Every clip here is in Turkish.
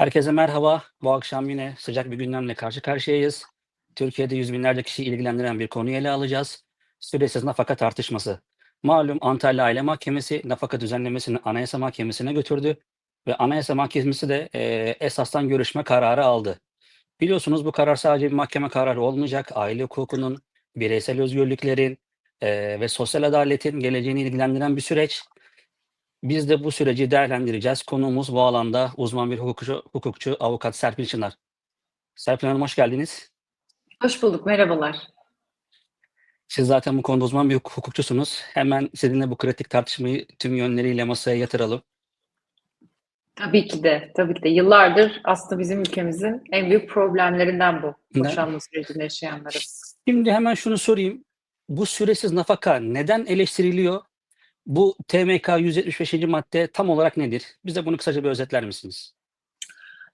Herkese merhaba. Bu akşam yine sıcak bir gündemle karşı karşıyayız. Türkiye'de yüz binlerce kişiyi ilgilendiren bir konuyu ele alacağız. Süresiz nafaka tartışması. Malum Antalya Aile Mahkemesi nafaka düzenlemesini Anayasa Mahkemesi'ne götürdü ve Anayasa Mahkemesi de eee, esastan görüşme kararı aldı. Biliyorsunuz bu karar sadece bir mahkeme kararı olmayacak. Aile hukukunun, bireysel özgürlüklerin eee, ve sosyal adaletin geleceğini ilgilendiren bir süreç. Biz de bu süreci değerlendireceğiz. Konuğumuz bu alanda uzman bir hukukçu, hukukçu avukat Serpil Çınar. Serpil Hanım hoş geldiniz. Hoş bulduk, merhabalar. Siz zaten bu konuda uzman bir hukuk- hukukçusunuz. Hemen sizinle bu kritik tartışmayı tüm yönleriyle masaya yatıralım. Tabii ki de, tabii ki de. Yıllardır aslında bizim ülkemizin en büyük problemlerinden bu. Boşanma sürecinde yaşayanların. Şimdi hemen şunu sorayım. Bu süresiz nafaka neden eleştiriliyor? Bu TMK 175. madde tam olarak nedir? Bize bunu kısaca bir özetler misiniz?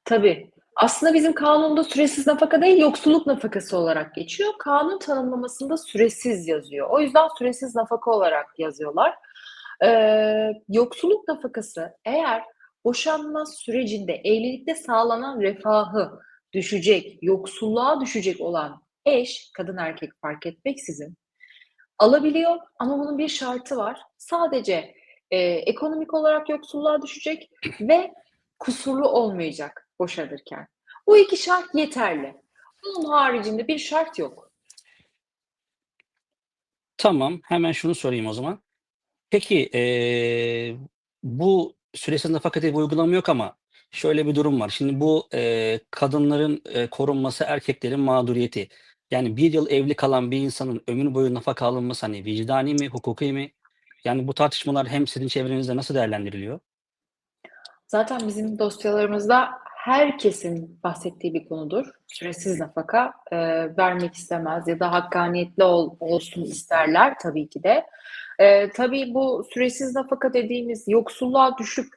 Tabii. Aslında bizim kanunda süresiz nafaka değil, yoksulluk nafakası olarak geçiyor. Kanun tanımlamasında süresiz yazıyor. O yüzden süresiz nafaka olarak yazıyorlar. Ee, yoksulluk nafakası eğer boşanma sürecinde evlilikte sağlanan refahı düşecek, yoksulluğa düşecek olan eş, kadın erkek fark etmeksizin alabiliyor ama bunun bir şartı var. Sadece e, ekonomik olarak yoksulluğa düşecek ve kusurlu olmayacak boşanırken. Bu iki şart yeterli. Bunun haricinde bir şart yok. Tamam, hemen şunu sorayım o zaman. Peki eee, bu süresiz nafaka diye bir uygulama yok ama şöyle bir durum var. Şimdi bu eee, kadınların eee, korunması, erkeklerin mağduriyeti. Yani bir yıl evli kalan bir insanın ömür boyu nafaka alınması hani vicdani mi, hukuki mi? Yani bu tartışmalar hem sizin çevrenizde nasıl değerlendiriliyor? Zaten bizim dosyalarımızda herkesin bahsettiği bir konudur. Süresiz nafaka e, vermek istemez ya da hakkaniyetli ol- olsun isterler tabii ki de. E, tabii bu süresiz nafaka dediğimiz yoksulluğa düşüp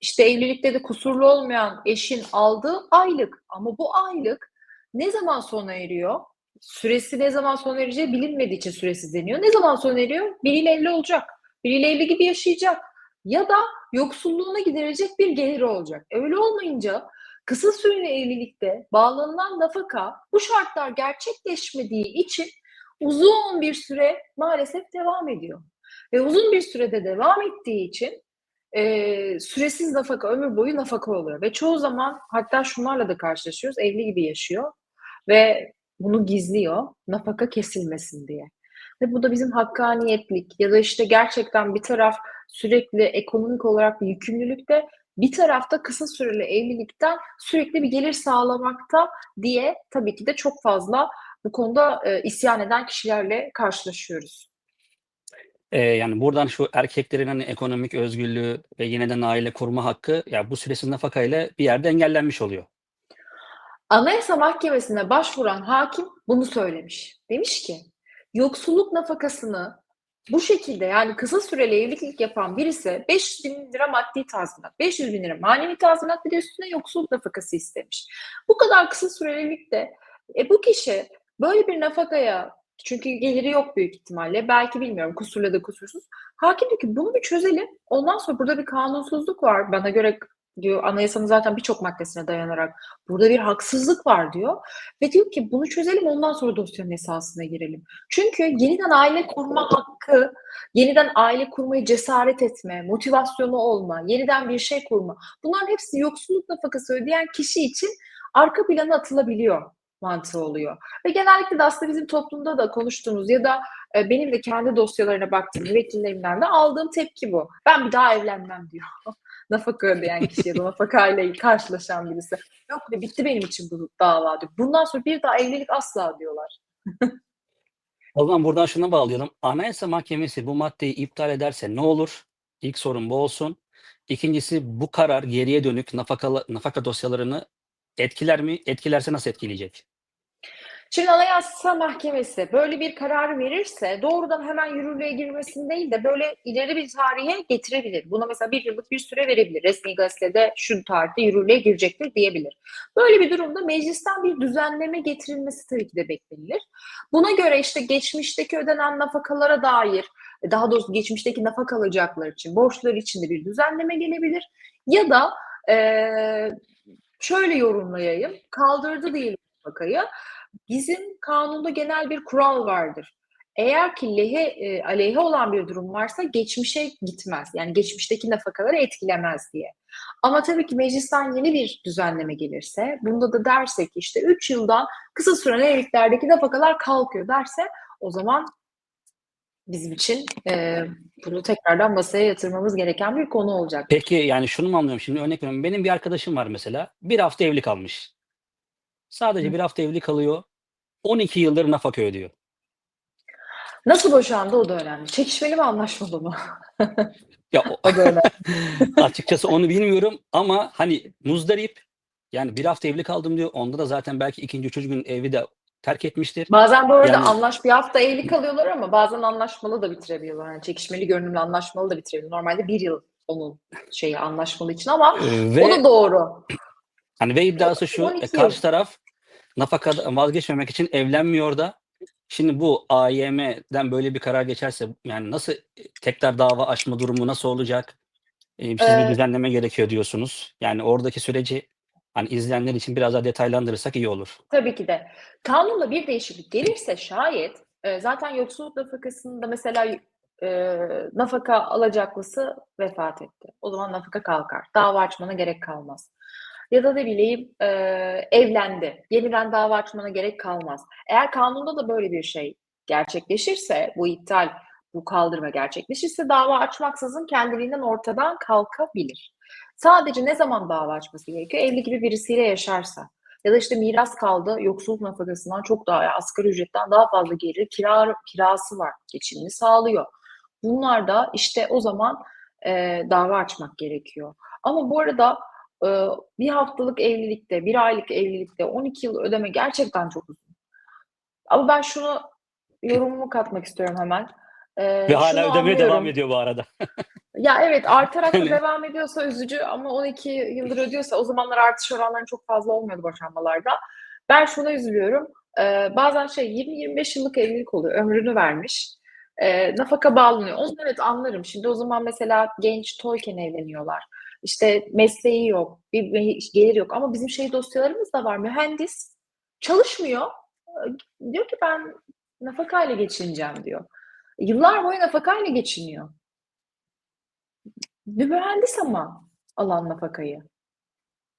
işte evlilikte de kusurlu olmayan eşin aldığı aylık. Ama bu aylık ne zaman sona eriyor? Süresi ne zaman sona ereceği bilinmediği için süresiz deniyor. Ne zaman sona eriyor? Biriyle evli olacak. Biriyle evli gibi yaşayacak. Ya da yoksulluğuna giderecek bir geliri olacak. Öyle olmayınca kısa süreli evlilikte bağlanılan nafaka bu şartlar gerçekleşmediği için uzun bir süre maalesef devam ediyor. Ve uzun bir sürede devam ettiği için e, süresiz nafaka ömür boyu nafaka oluyor. Ve çoğu zaman hatta şunlarla da karşılaşıyoruz. Evli gibi yaşıyor ve bunu gizliyor nafaka kesilmesin diye. Ve bu da bizim hakkaniyetlik ya da işte gerçekten bir taraf sürekli ekonomik olarak bir yükümlülükte bir tarafta kısa süreli evlilikten sürekli bir gelir sağlamakta diye tabii ki de çok fazla bu konuda e, isyan eden kişilerle karşılaşıyoruz. Eee, yani buradan şu erkeklerin hani ekonomik özgürlüğü ve yeniden aile kurma hakkı ya bu süresiz nafaka ile bir yerde engellenmiş oluyor. Anayasa Mahkemesi'ne başvuran hakim bunu söylemiş. Demiş ki yoksulluk nafakasını bu şekilde yani kısa süreli evlilik yapan birisi 500 bin lira maddi tazminat, 500 bin lira manevi tazminat bir de üstüne yoksulluk nafakası istemiş. Bu kadar kısa süreli evlilikte e, bu kişi böyle bir nafakaya çünkü geliri yok büyük ihtimalle. Belki bilmiyorum kusurlu ya da kusursuz. Hakim diyor ki bunu bir çözelim. Ondan sonra burada bir kanunsuzluk var. Bana göre diyor anayasanın zaten birçok maddesine dayanarak burada bir haksızlık var diyor. Ve diyor ki bunu çözelim ondan sonra dosyanın esasına girelim. Çünkü yeniden aile kurma hakkı, yeniden aile kurmayı cesaret etme, motivasyonu olma, yeniden bir şey kurma. Bunların hepsi yoksulluk nafakası ödeyen kişi için arka plana atılabiliyor mantığı oluyor. Ve genellikle de aslında bizim toplumda da konuştuğumuz ya da e, benim de kendi dosyalarına baktığım müvekkillerimden de aldığım tepki bu. Ben bir daha evlenmem diyor. nafaka ödeyen kişi ya da nafakayla karşılaşan birisi. Yok be bitti benim için bu dava diyor. Bundan sonra bir daha evlilik asla diyorlar. O zaman buradan şuna bağlayalım. Anayasa Mahkemesi bu maddeyi iptal ederse ne olur? İlk sorun bu olsun. İkincisi bu karar geriye dönük nafaka, nafaka dosyalarını etkiler mi? Etkilerse nasıl etkileyecek? Şimdi Anayasa Mahkemesi böyle bir karar verirse doğrudan hemen yürürlüğe girmesini değil de böyle ileri bir tarihe getirebilir. Buna mesela bir yıllık bir süre verebilir. Resmi gazetede şu tarihte yürürlüğe girecektir diyebilir. Böyle bir durumda meclisten bir düzenleme getirilmesi tabii ki de beklenilir. Buna göre işte geçmişteki ödenen nafakalara dair daha doğrusu geçmişteki nafaka alacaklar için borçlar için de bir düzenleme gelebilir. Ya da eee şöyle yorumlayayım. Kaldırdı diyelim nafakayı. Bizim kanunda genel bir kural vardır. Eğer ki lehe, e, aleyhe olan bir durum varsa geçmişe gitmez. Yani geçmişteki nafakaları etkilemez diye. Ama tabii ki meclisten yeni bir düzenleme gelirse, bunda da dersek işte 3 yıldan kısa süren evliliklerdeki nafakalar kalkıyor derse o zaman bizim için e, bunu tekrardan masaya yatırmamız gereken bir konu olacak. Peki yani şunu mu anlıyorum şimdi örnek veriyorum. Benim bir arkadaşım var mesela. Bir hafta evli kalmış. Sadece Hı. bir hafta evli kalıyor. 12 yıldır nafaka ödüyor. Nasıl boşandı o da önemli. Çekişmeli mi anlaşmalı mı? Ya o- O da önemli. açıkçası onu bilmiyorum ama hani muzdarip yani bir hafta evli kaldım diyor. Onda da zaten belki ikinci çocuğun evi de terk etmiştir. Bazen bu arada Yani- anlaş bir hafta evli kalıyorlar ama bazen anlaşmalı da bitirebiliyorlar. Yani çekişmeli görünümlü anlaşmalı da bitirebiliyorlar. Normalde bir yıl onun şeyi anlaşmalı için ama Ee, ve o da doğru. Hani ve iddiası şu, 12 e, karşı taraf nafakadan vazgeçmemek için evlenmiyor da. Şimdi bu AYM'den böyle bir karar geçerse yani nasıl tekrar dava açma durumu nasıl olacak? E, siz bir Ee, düzenleme gerekiyor diyorsunuz. Yani oradaki süreci hani izleyenler için biraz daha detaylandırırsak iyi olur. Tabii ki de. Kanunla bir değişiklik gelirse şayet e, zaten yoksulluk nafakasında mesela e, nafaka alacaklısı vefat etti. O zaman nafaka kalkar. Dava açmana gerek kalmaz. Ya da ne bileyim e, evlendi. Yeniden dava açmana gerek kalmaz. Eğer kanunda da böyle bir şey gerçekleşirse, bu iptal, bu kaldırma gerçekleşirse dava açmaksızın kendiliğinden ortadan kalkabilir. Sadece ne zaman dava açması gerekiyor? Evli gibi birisiyle yaşarsa. Ya da işte miras kaldı, yoksulluk nafakasından çok daha, yani asgari ücretten daha fazla gelir, kira, kirası var, geçimini sağlıyor. Bunlar da işte o zaman e, dava açmak gerekiyor. Ama bu arada bir haftalık evlilikte, bir aylık evlilikte 12 yıl ödeme gerçekten çok uzun. Ama ben şunu yorumumu katmak istiyorum hemen. E, Ve hala ödemeye devam ediyor bu arada. Ya evet artarak da Hani- devam ediyorsa üzücü ama 12 yıldır ödüyorsa o zamanlar artış oranları çok fazla olmuyordu boşanmalarda. Ben şuna üzülüyorum. Ee, bazen şey 20-25 yıllık evlilik oluyor. Ömrünü vermiş. Ee, nafaka bağlanıyor. Onu evet anlarım. Şimdi o zaman mesela genç toyken evleniyorlar. İşte mesleği yok, bir gelir yok. Ama bizim şey dosyalarımız da var. Mühendis çalışmıyor. Ee, Diyor ki ben nafakayla geçineceğim diyor. Yıllar boyu nafakayla geçiniyor. Bir mühendis ama alan nafakayı.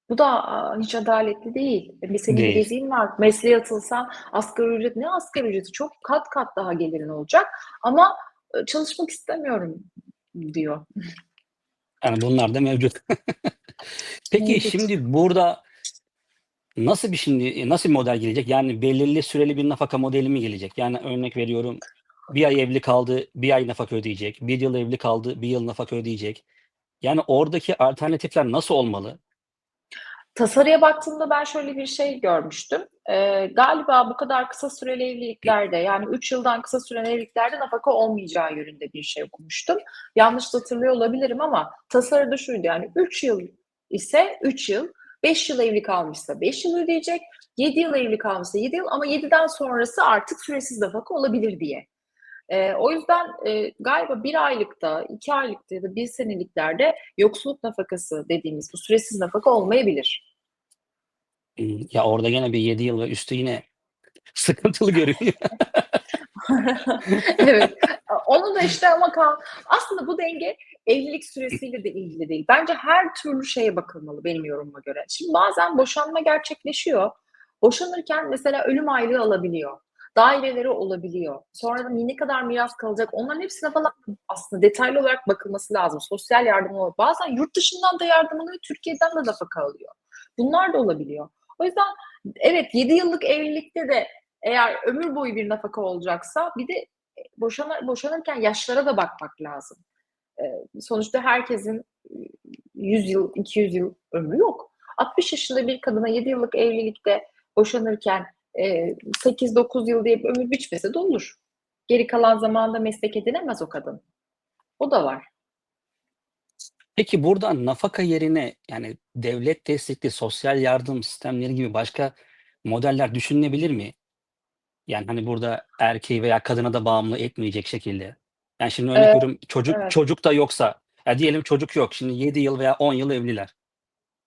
Bu da hiç adaletli değil. E, Bir bileziğin var. Mesleğe atılsan asgari ücret ne asgari ücreti? Çok kat kat daha gelirin olacak. Ama e, çalışmak istemiyorum diyor. Yani bunlar da mevcut. Peki Mevcut. şimdi burada nasıl bir şimdi nasıl bir model gelecek? Yani belirli süreli bir nafaka modeli mi gelecek? Yani örnek veriyorum bir ay evli kaldı, bir ay nafaka ödeyecek. Bir yıl evli kaldı, bir yıl nafaka ödeyecek. Yani oradaki alternatifler nasıl olmalı? Tasarıya baktığımda ben şöyle bir şey görmüştüm. Ee, galiba bu kadar kısa süreli evliliklerde yani 3 yıldan kısa süren evliliklerde nafaka olmayacağı yönünde bir şey okumuştum. Yanlış hatırlıyor olabilirim ama tasarıda şuydu yani 3 yıl ise 3 yıl, 5 yıl evli kalmışsa 5 yıl ödeyecek, 7 yıl evli kalmışsa 7 yıl ama 7'den sonrası artık süresiz nafaka olabilir diye. Ee, o yüzden e, galiba bir aylıkta, iki aylıkta ya da bir seneliklerde yoksulluk nafakası dediğimiz bu süresiz nafaka olmayabilir. Ya orada gene bir 7 yıl ve üstü yine sıkıntılı görünüyor. Evet. Onu da işte ama kal- aslında bu denge evlilik süresiyle de ilgili değil. Bence her türlü şeye bakılmalı benim yorumuma göre. Şimdi bazen boşanma gerçekleşiyor. Boşanırken mesela ölüm aylığı alabiliyor. Daireleri olabiliyor. Sonradan ne kadar miras kalacak onların hepsine falan aslında detaylı olarak bakılması lazım. Sosyal yardım olur. Bazen yurt dışından da yardım alıyor, Türkiye'den de nafaka alıyor. Bunlar da olabiliyor. O yüzden evet 7 yıllık evlilikte de eğer ömür boyu bir nafaka olacaksa bir de boşanır, boşanırken yaşlara da bakmak lazım. Ee, sonuçta herkesin 100 yıl, 200 yıl ömrü yok. 60 yaşında bir kadına 7 yıllık evlilikte boşanırken e, 8-9 yıl diye bir ömür biçmese de olur. Geri kalan zamanda meslek edinemez o kadın. O da var. Peki burada nafaka yerine yani devlet destekli sosyal yardım sistemleri gibi başka modeller düşünülebilir mi? Yani hani burada erkeği veya kadına da bağımlı etmeyecek şekilde. Yani şimdi örnek Evet, veriyorum çocuk evet. çocuk da yoksa ya diyelim çocuk yok. Şimdi 7 yıl veya 10 yıl evliler.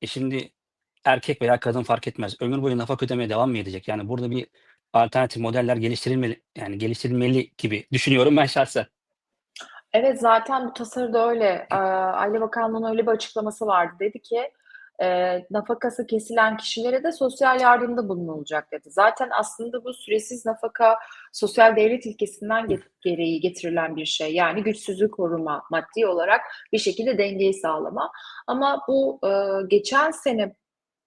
E şimdi erkek veya kadın fark etmez. Ömür boyu nafaka ödemeye devam mı edecek? Yani burada bir alternatif modeller geliştirilmeli yani geliştirilmeli gibi düşünüyorum ben şahsen. Evet, zaten bu tasarıda öyle. Eee, Aile Bakanlığı'nın öyle bir açıklaması vardı. Dedi ki, eee, nafakası kesilen kişilere de sosyal yardımda bulunulacak dedi. Zaten aslında bu süresiz nafaka sosyal devlet ilkesinden get gereği getirilen bir şey. Yani güçsüzü koruma, maddi olarak bir şekilde dengeyi sağlama. Ama bu, eee, geçen sene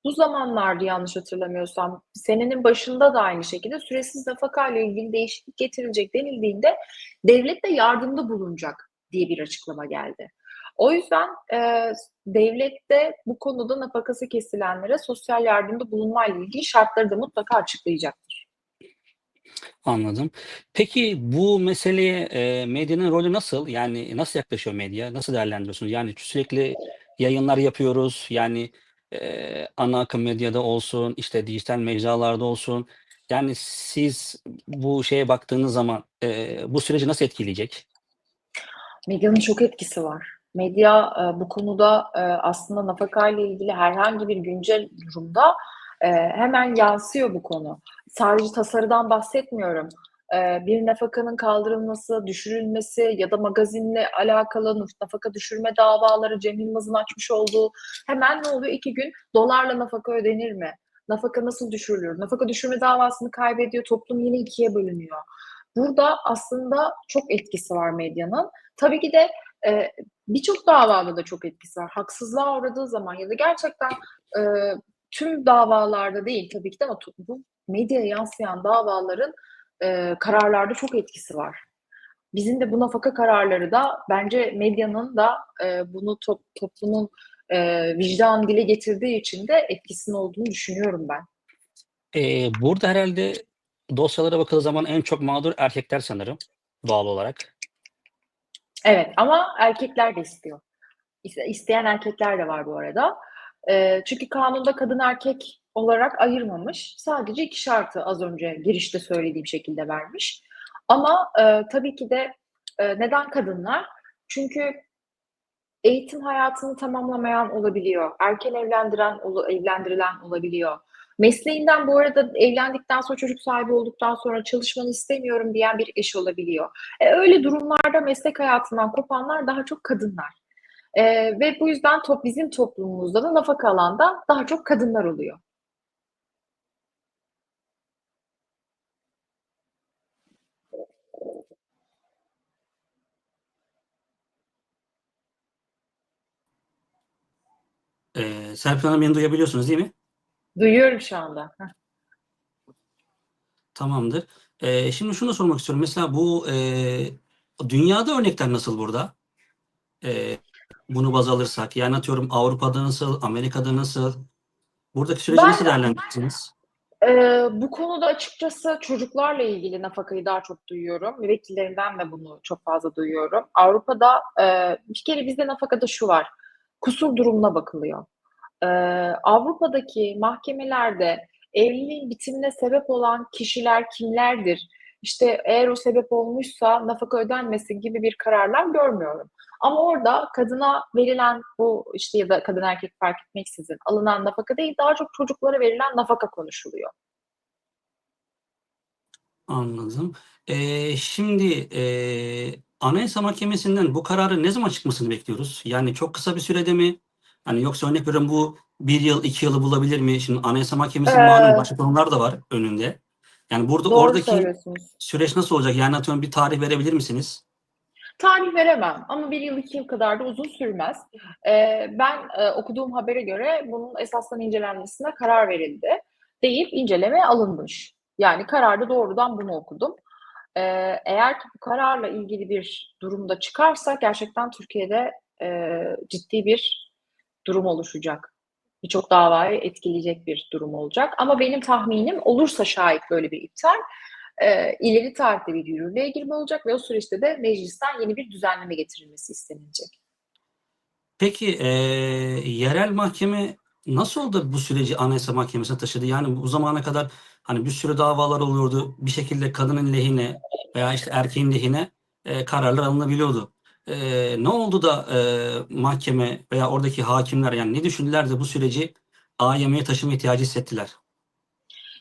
bu zamanlardı yanlış hatırlamıyorsam, senenin başında da aynı şekilde süresiz nafakayla ilgili değişiklik getirilecek denildiğinde devlet de yardımda bulunacak diye bir açıklama geldi. O yüzden, eee, devlet de bu konuda nafakası kesilenlere sosyal yardımda bulunmayla ilgili şartları da mutlaka açıklayacaktır. Anladım. Peki bu meseleye, eee, medyanın rolü nasıl? Yani nasıl yaklaşıyor medya? Nasıl değerlendiriyorsunuz? Yani sürekli yayınlar yapıyoruz. Yani, eee, ana akım medyada olsun, işte dijital mecralarda olsun. Yani siz bu şeye baktığınız zaman, eee, bu süreci nasıl etkileyecek? Medyanın çok etkisi var. Medya, eee, bu konuda, eee, aslında nafakayla ilgili herhangi bir güncel durumda, eee, hemen yansıyor bu konu. Sadece tasarıdan bahsetmiyorum. Bir nafakanın kaldırılması, düşürülmesi ya da magazinle alakalı naf nafaka düşürme davaları, Cem Yılmaz'ın açmış olduğu hemen ne oluyor? 2 gün dolarla nafaka ödenir mi? Nafaka nasıl düşürülür? Nafaka düşürme davasını kaybediyor, toplum yine 2'ye bölünüyor. Burada aslında çok etkisi var medyanın. Tabii ki de, eee, birçok davada da çok etkisi var. Haksızlığa uğradığı zaman ya da gerçekten, eee, tüm davalarda değil tabii ki de ama bu medyaya yansıyan davaların, eee, kararlarda çok etkisi var. Bizim de bu nafaka kararları da bence medyanın da, eee, bunu top toplumun, eee, vicdanı dile getirdiği için de etkisinin olduğunu düşünüyorum ben. Eee, burada herhâlde dosyalara bakıldığı zaman en çok mağdur erkekler sanırım doğal olarak. Evet ama erkekler de istiyor. İste isteyen erkekler de var bu arada. Eee, çünkü kanunda kadın erkek olarak ayırmamış. Sadece 2 şartı az önce girişte söylediğim şekilde vermiş. Ama, eee, tabii ki de, eee, neden kadınlar? Çünkü eğitim hayatını tamamlamayan olabiliyor. Erken evlendiren evlendirilen olabiliyor. Mesleğinden bu arada evlendikten sonra, çocuk sahibi olduktan sonra çalışmanı istemiyorum diyen bir eş olabiliyor. E, öyle durumlarda meslek hayatından kopanlar daha çok kadınlar. Eee, ve bu yüzden top bizim toplumumuzda da nafaka alan da daha çok kadınlar oluyor. Eee, Serpil Hanım beni duyabiliyorsunuz değil mi? Duyuyorum şu anda. Heh. Tamamdır. Eee, şimdi şunu da sormak istiyorum. Mesela bu, eee, dünyada örnekler nasıl burada? Eee, bunu baz alırsak, yani atıyorum Avrupa'da nasıl, Amerika'da nasıl? Buradaki süreci nasıl değerlendirirsiniz? Eee, bu konuda açıkçası çocuklarla ilgili nafakayı daha çok duyuyorum. Müvekkillerimden de bunu çok fazla duyuyorum. Avrupa'da, eee, bir kere bizde nafakada şu var, kusur durumuna bakılıyor. Eee, Avrupa'daki mahkemelerde evliliğin bitimine sebep olan kişiler kimlerdir? İşte, eğer o sebep olmuşsa nafaka ödenmesin gibi bir kararlar görmüyorum. Ama orada kadına verilen bu, işte, ya da kadın erkek fark etmeksizin alınan nafaka değil, daha çok çocuklara verilen nafaka konuşuluyor. Anladım. Eee, şimdi, eee, Anayasa Mahkemesi'nden bu kararın ne zaman çıkmasını bekliyoruz? Yani çok kısa bir sürede mi? Hani yoksa örnek veriyorum bu 1 yıl, 2 yılı bulabilir mi? Şimdi Anayasa Mahkemesi'nin malum Eee başka konular da var önünde. Yani burada oradaki süreç nasıl olacak? Yani atıyorum bir tarih verebilir misiniz? Tarih veremem ama 1 yıl, 2 yıl kadar da uzun sürmez. Eee, ben, eee, okuduğum habere göre bunun esasdan incelenmesine karar verildi deyip incelemeye alınmış. Yani kararda doğrudan bunu okudum. Eee, eğer ki bu kararla ilgili bir durum da çıkarsa gerçekten Türkiye'de, eee, ciddi bir durum oluşacak. Birçok davayı etkileyecek bir durum olacak ama benim tahminim olursa şayet böyle bir iptal, eee, ileri tarihte bir yürürlüğe girme olacak ve o süreçte de meclisten yeni bir düzenleme getirilmesi istenilecek. Peki, eee, yerel mahkeme nasıl oldu bu süreci Anayasa Mahkemesi'ne taşıdı? Yani bu zamana kadar hani bir sürü davalar oluyordu. Bir şekilde kadının lehine veya işte erkeğin lehine, eee, kararlar alınabiliyordu. Eee, ne oldu da, eee, mahkeme veya oradaki hakimler yani ne düşündüler de bu süreci AYM'ye taşıma ihtiyacı hissettiler?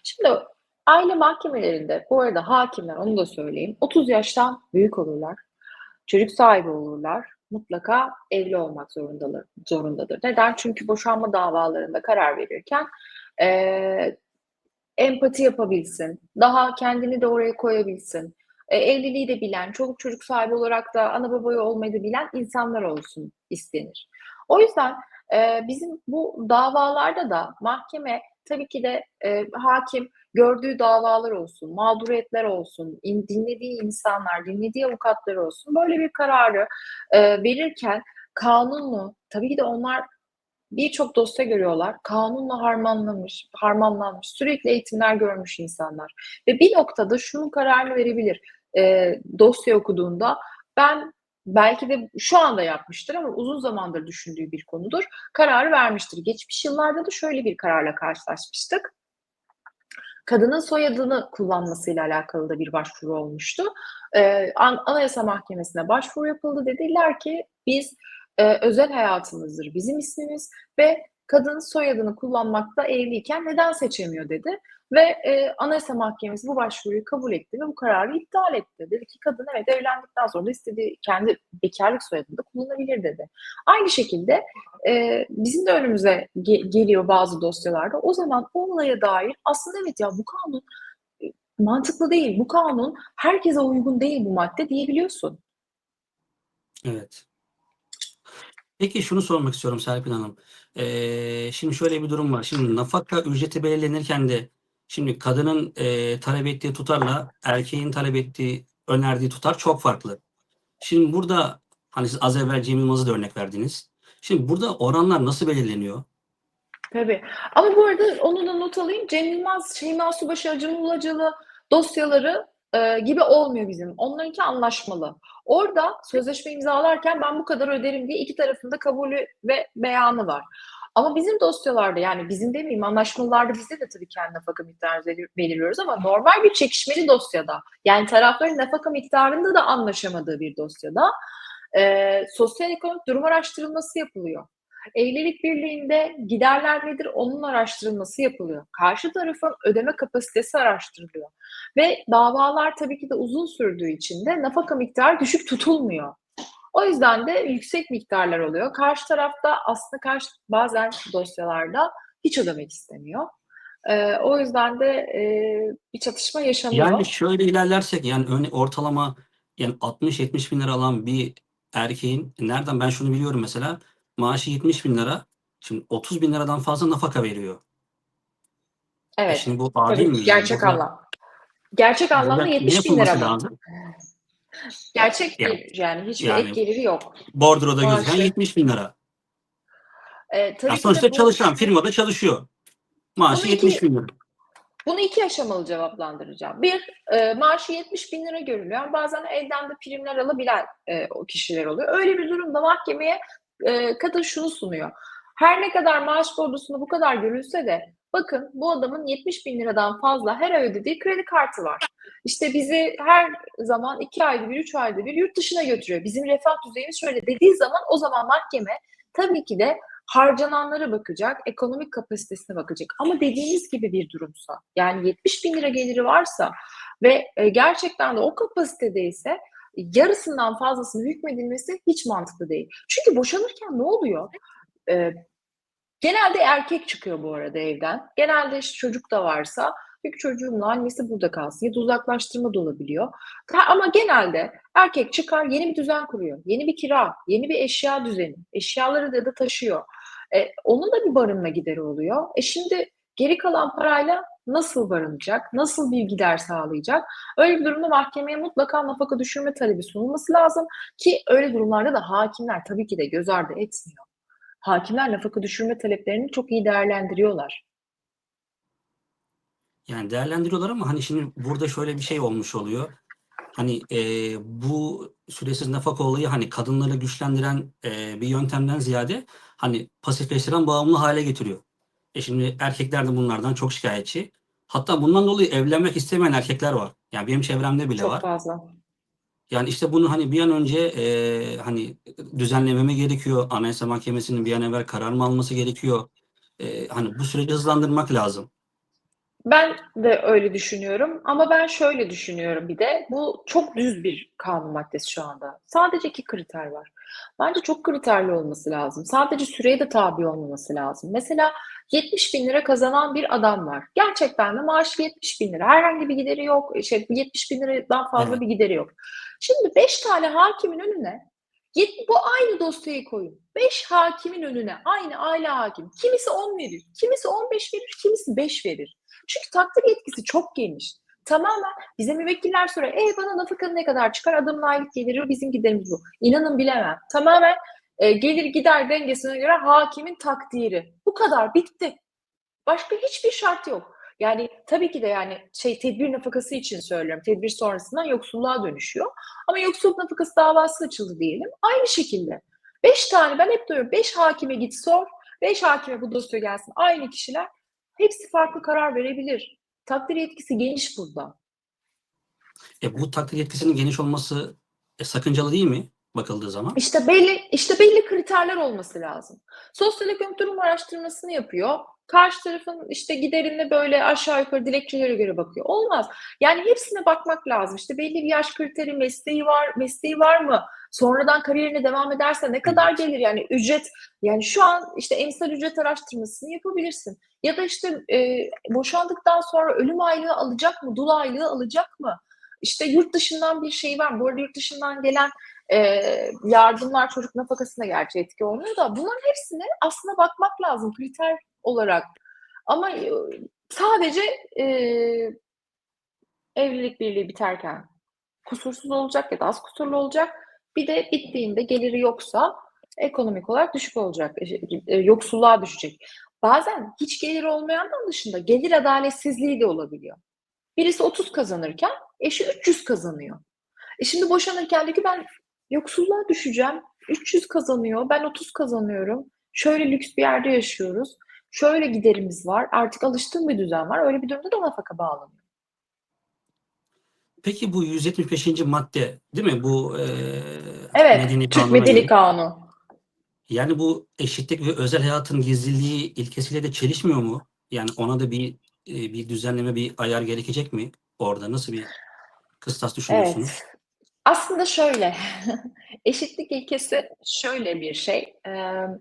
Şimdi aile mahkemelerinde bu arada hakimler onu da söyleyeyim 30 yaştan büyük olurlar. Çocuk sahibi olurlar. Mutlaka evli olmak zorundadır. zorundadır. Neden? Çünkü boşanma davalarında karar verirken eee, empati yapabilsin, daha kendini de oraya koyabilsin, e, evliliği de bilen, çoluk çocuk sahibi olarak da ana babayı olmayı da bilen insanlar olsun istenir. O yüzden e, bizim bu davalarda da mahkeme tabii ki de e, hakim gördüğü davalar olsun, mağduriyetler olsun, in- dinlediği insanlar, dinlediği avukatlar olsun böyle bir kararı e, verirken kanunlu, tabii ki de onlar birçok dosya görüyorlar. Kanunla harmanlamış, harmanlanmış, sürekli eğitimler görmüş insanlar. Ve bir noktada şunun kararını verebilir. E, dosya okuduğunda ben belki de şu anda yapmıştır ama uzun zamandır düşündüğü bir konudur. Kararı vermiştir. Geçmiş yıllarda da şöyle bir kararla karşılaşmıştık. Kadının soyadını kullanmasıyla alakalı da bir başvuru olmuştu. Ee, An- Anayasa Mahkemesi'ne başvuru yapıldı. Dediler ki biz e, özel hayatımızdır bizim ismimiz ve kadın soyadını kullanmakta evliyken neden seçemiyor dedi. Ve e, Anayasa Mahkemesi bu başvuruyu kabul etti ve bu kararı iptal etti. Dedi ki kadın evet evlendikten sonra istediği kendi bekarlık soyadını da kullanabilir dedi. Aynı şekilde e, bizim de önümüze ge- geliyor bazı dosyalarda. O zaman o olaya dair aslında evet ya bu kanun e, mantıklı değil. Bu kanun herkese uygun değil bu madde diyebiliyorsun. Evet. Peki şunu sormak istiyorum Serpil Hanım. Ee, şimdi şöyle bir durum var. Şimdi nafaka ücreti belirlenirken de şimdi kadının e, talep ettiği tutarla erkeğin talep ettiği, önerdiği tutar çok farklı. Şimdi burada hani siz az evvel Cem Yılmaz'ı da örnek verdiniz. Şimdi burada oranlar nasıl belirleniyor? Tabii. Ama bu arada onu da not alayım. Cem Yılmaz, Şeyma Subaşı, Acun Ilıcalı dosyaları e, gibi olmuyor bizim. Onlarınki anlaşmalı. Orada sözleşme imzalarken ben bu kadar öderim diye iki tarafında kabulü ve beyanı var. Ama bizim dosyalarda yani bizim demeyeyim anlaşmalarda bizde de tabii kendi nafaka miktarı belir- belirliyoruz ama normal bir çekişmeli dosyada yani tarafların nafaka miktarında da anlaşamadığı bir dosyada e, sosyal ekonomik durum araştırılması yapılıyor. Evlilik birliğinde giderler nedir onun araştırılması yapılıyor. Karşı tarafın ödeme kapasitesi araştırılıyor. Ve davalar tabii ki de uzun sürdüğü için de nafaka miktarı düşük tutulmuyor. O yüzden de yüksek miktarlar oluyor. Karşı tarafta aslında karşı bazen dosyalarda hiç ödemek istemiyor. Ee, o yüzden de e, bir çatışma yaşanıyor. Yani şöyle ilerlersek yani örne- ortalama yani 60-70 bin lira alan bir erkeğin nereden ben şunu biliyorum mesela maaşı 70 bin lira şimdi 30 bin liradan fazla nafaka veriyor. E evet. şimdi bu adil mi? Yani gerçek burada- anlam. Gerçek anlamda burada ne 70 bin lira lazım? Gerçek Yani- bir yani hiçbir yani ek geliri yok. Bordroda gözüken Maaşı. 70 bin lira. Ee, tabii Yani sonuçta bu- çalışan firmada çalışıyor. Maaşı iki- 70 bin lira. Bunu iki aşamalı cevaplandıracağım. Bir, e, maaşı 70 bin lira görülüyor. Bazen elden de primler alabilen e, o kişiler oluyor. Öyle bir durumda mahkemeye e, kadın şunu sunuyor. Her ne kadar maaş bordrosunda bu kadar görülse de bakın bu adamın 70 bin liradan fazla her ay ödediği kredi kartı var. İşte bizi her zaman iki ayda bir, üç ayda bir yurt dışına götürüyor. Bizim refah düzeyimiz şöyle dediği zaman o zaman mahkeme tabii ki de harcananlara bakacak, ekonomik kapasitesine bakacak. Ama dediğiniz gibi bir durumsa, yani 70 bin lira geliri varsa ve e, gerçekten de o kapasitedeyse yarısından fazlasının hükmedilmesi hiç mantıklı değil. Çünkü boşanırken ne oluyor? E, genelde erkek çıkıyor bu arada evden. Genelde işte çocuk da varsa çünkü çocuğumla annesi burada kalsın ya da uzaklaştırma da olabiliyor. Ama genelde erkek çıkar yeni bir düzen kuruyor. Yeni bir kira, yeni bir eşya düzeni. Eşyaları da, da taşıyor. E, onun da bir barınma gideri oluyor. E şimdi geri kalan parayla nasıl barınacak? Nasıl bir gider sağlayacak? Öyle bir durumda mahkemeye mutlaka nafaka düşürme talebi sunulması lazım ki öyle durumlarda da hakimler tabii ki de göz ardı etmiyor. Hakimler nafaka düşürme taleplerini çok iyi değerlendiriyorlar. Yani değerlendiriyorlar ama hani şimdi burada şöyle bir şey olmuş oluyor. Hani e, bu süresiz nafaka olayı hani kadınları güçlendiren e, bir yöntemden ziyade hani pasifleştiren bağımlı hale getiriyor. E şimdi erkekler de bunlardan çok şikayetçi. Hatta bundan dolayı evlenmek istemeyen erkekler var. Yani benim çevremde bile Çok var. fazla. Yani işte bunu hani bir an önce e, hani düzenlememe gerekiyor. Anayasa Mahkemesi'nin bir an evvel karar mı alması gerekiyor? Eee, hani bu süreci hızlandırmak lazım. Ben de öyle düşünüyorum ama ben şöyle düşünüyorum bir de, bu çok düz bir kanun maddesi şu anda. Sadece 2 kriter var. Bence çok kriterli olması lazım. Sadece süreye de tabi olmaması lazım. Mesela ₺70.000 kazanan bir adam var. Gerçekten de maaşı ₹70.000. Herhangi bir gideri yok. Şey, ₹70.000'dan fazla Evet. bir gideri yok. Şimdi 5 tane hakimin önüne bu aynı dosyayı koyun. 5 hakimin önüne, aynı aile hakimi. Kimisi 10 verir, kimisi 15 verir, kimisi 5 verir. Çünkü takdir yetkisi çok geniş. Tamamen bize müvekkiller soruyor. "E, bana nafakanın ne kadar çıkar? Adamın aylık geliri, bizim giderimiz bu." İnanın bilemem. Tamamen, eee, gelir gider dengesine göre hakimin takdiri. Bu kadar, bitti. Başka hiçbir şart yok. Yani tabii ki de yani şey tedbir nafakası için söylüyorum. Tedbir sonrasından yoksulluğa dönüşüyor. Ama yoksulluk nafakası davası açıldı diyelim. Aynı şekilde. 5 tane ben hep diyorum 5 hakime git sor. 5 hakime bu dosya gelsin. Aynı kişiler. Hepsi farklı karar verebilir. Takdir yetkisi geniş burada. E, bu takdir yetkisinin geniş olması, e, sakıncalı değil mi bakıldığı zaman? İşte belli işte belli kriterler olması lazım. Sosyoekonomik durum araştırmasını yapıyor. Karşı tarafın işte giderine böyle aşağı yukarı dilekçelere göre bakıyor. Olmaz. Yani hepsine bakmak lazım. İşte belli bir yaş kriteri, mesleği var, mesleği var mı? Sonradan kariyerine devam ederse ne kadar gelir? Yani ücret yani şu an işte emsal ücret araştırmasını yapabilirsin. Ya da işte, eee, boşandıktan sonra ölüm aylığı alacak mı? Dul aylığı alacak mı? İşte yurt dışından bir şey var? Bu arada yurt dışından gelen, eee, yardımlar çocuk nafakasına gerçi etki olmuyor da bunların hepsine aslında bakmak lazım kriter olarak. Ama, sadece, eee evlilik birliği biterken kusursuz olacak ya da az kusurlu olacak. Bir de bittiğinde geliri yoksa ekonomik olarak düşük olacak, eee, yoksulluğa düşecek. Bazen hiç geliri olmayandan dışında gelir adaletsizliği de olabiliyor. Birisi 30 kazanırken eşi 300 kazanıyor. E, şimdi boşanırken diyor ki ben yoksulluğa düşeceğim. 300 kazanıyor, ben 30 kazanıyorum. Şöyle lüks bir yerde yaşıyoruz. Şöyle giderimiz var. Artık alıştığım bir düzen var. Öyle bir durumda da nafaka bağlanıyor. Peki bu 175. madde değil mi? Bu, eee, Evet, Medeni Türk Medeni. Kanunu. Yani bu eşitlik ve özel hayatın gizliliği ilkesiyle de çelişmiyor mu? Yani ona da bir, bir düzenleme, bir ayar gerekecek mi orada? Nasıl bir kıstas düşünüyorsunuz? Evet. Aslında şöyle, eşitlik ilkesi şöyle bir şey. Emm,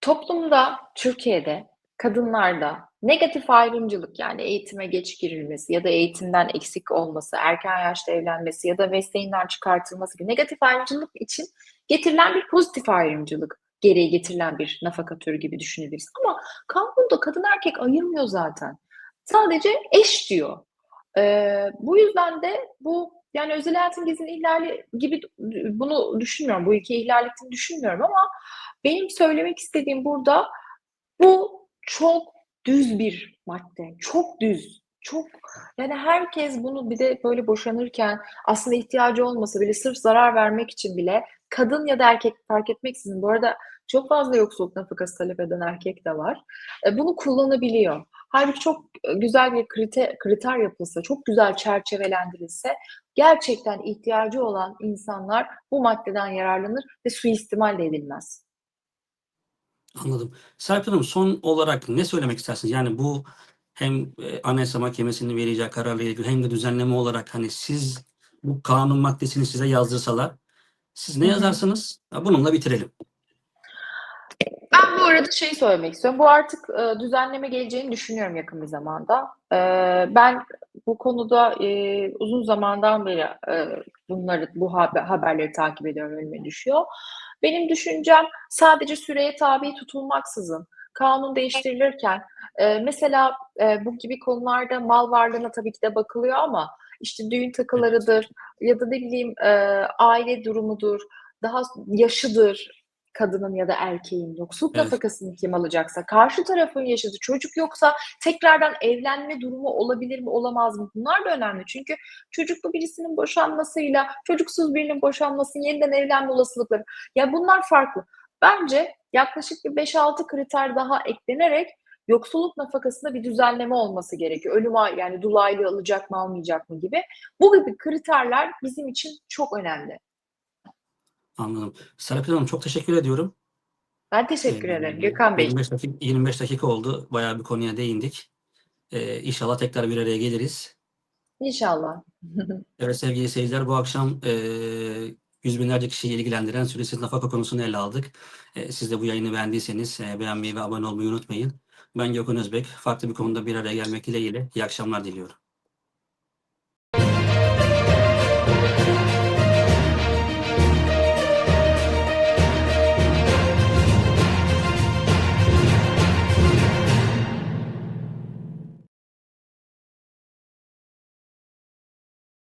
toplumda, Türkiye'de, kadınlarda negatif ayrımcılık yani eğitime geç girilmesi ya da eğitimden eksik olması, erken yaşta evlenmesi ya da mesleğinden çıkartılması gibi negatif ayrımcılık için getirilen bir pozitif ayrımcılık gereği getirilen bir nafaka türü gibi düşünebiliriz. Ama kanunda kadın erkek ayırmıyor zaten. Sadece eş diyor. Eee, bu yüzden de bu yani özel hayatın gizliliği ihlali gibi bunu düşünmüyorum. Bu ilkeyi ihlal ettiğini düşünmüyorum ama benim söylemek istediğim burada bu çok düz bir madde. Çok düz. Çok yani herkes bunu bir de böyle boşanırken aslında ihtiyacı olmasa bile sırf zarar vermek için bile kadın ya da erkek fark etmeksizin bu arada çok fazla yoksulluk nafakası talep eden erkek de var. Eee, bunu kullanabiliyor. Hâlbuki çok, eee, güzel bir krite kriter yapılsa, çok güzel çerçevelendirilse gerçekten ihtiyacı olan insanlar bu maddeden yararlanır ve suistimal de edilmez. Anladım. Serpil Hanım, son olarak ne söylemek istersiniz? Yani bu hem, eee, Anayasa Mahkemesi'nin vereceği kararla ilgili hem de düzenleme olarak hani siz bu kanun maddesini size yazdırsalar siz ne yazarsınız? Bununla bitirelim. Arada şeyi söylemek istiyorum. Bu artık, eee, düzenleme geleceğini düşünüyorum yakın bir zamanda. Eee, ben bu konuda, eee, uzun zamandan beri, eee, bunları, bu habe haberleri takip ediyorum, önüme düşüyor. Benim düşüncem sadece süreye tabi tutulmaksızın kanun değiştirilirken, eee, mesela, eee, bu gibi konularda mal varlığına tabii ki de bakılıyor ama işte düğün takılarıdır ya da ne bileyim, eee, aile durumudur, daha yaşıdır kadının ya da erkeğin, yoksulluk Evet. nafakasını kim alacaksa, karşı tarafın yaşıdır, çocuk yoksa tekrardan evlenme durumu olabilir mi, olamaz mı? Bunlar da önemli. Çünkü çocuklu birisinin boşanmasıyla çocuksuz birinin boşanmasının yeniden evlenme olasılıkları, ya bunlar farklı. Bence yaklaşık bir 5-6 kriter daha eklenerek yoksulluk nafakasında bir düzenleme olması gerekiyor. Ölüm yani dul aylığı alacak mı, almayacak mı gibi. Bu gibi kriterler bizim için çok önemli. Anladım. Serpil Hanım çok teşekkür ediyorum. Ben teşekkür Ee, ederim Gökhan Bey. 25 dakika, 25 dakika oldu. Bayağı bir konuya değindik. Ee, inşallah tekrar bir araya geliriz. İnşallah. Evet sevgili seyirciler bu akşam e, yüz binlerce kişiyi ilgilendiren süresiz nafaka konusunu ele aldık. E, siz de bu yayını beğendiyseniz e, beğenmeyi ve abone olmayı unutmayın. Ben Gökhan Özbek. Farklı bir konuda bir araya gelmek dileğiyle. İyi akşamlar diliyorum.